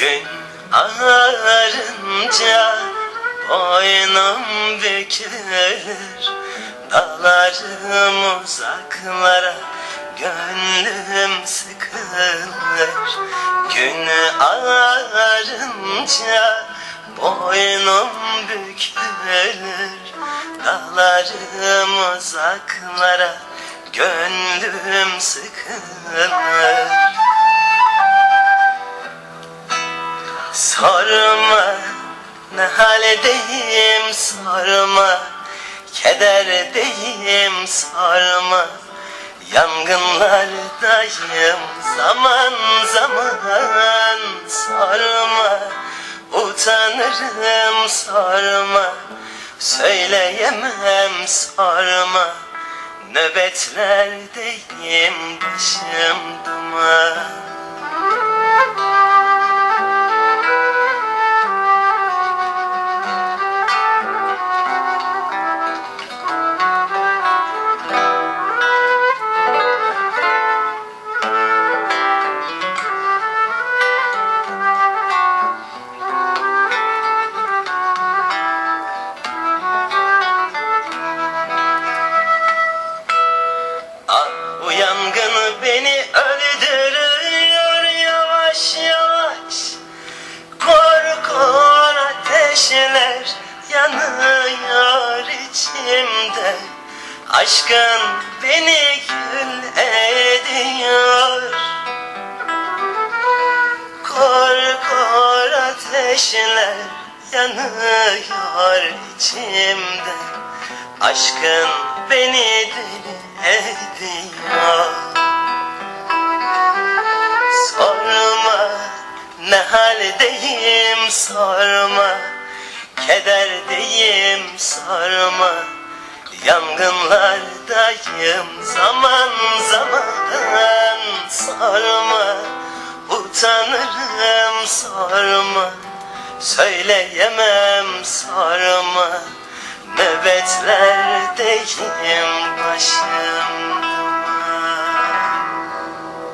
Gün ağarınca boynum bükülür. Dalarım uzaklara gönlüm sıkılır. Gün ağarınca boynum bükülür. Dalarım uzaklara gönlüm sıkılır. Sorma ne haldeyim sorma Kederdeyim sorma Yangınlardayım zaman zaman sorma Utanırım sorma Söyleyemem sorma Nöbetlerdeyim başım duman ateşler yanıyor içimde Aşkın beni kül ediyor Kor kor ateşler yanıyor içimde Aşkın beni deli ediyor Sorma ne haldeyim sorma Kederdeyim sorma Yangınlardayım zaman zaman sorma Utanırım sorma Söyleyemem sorma Nöbetlerdeyim başım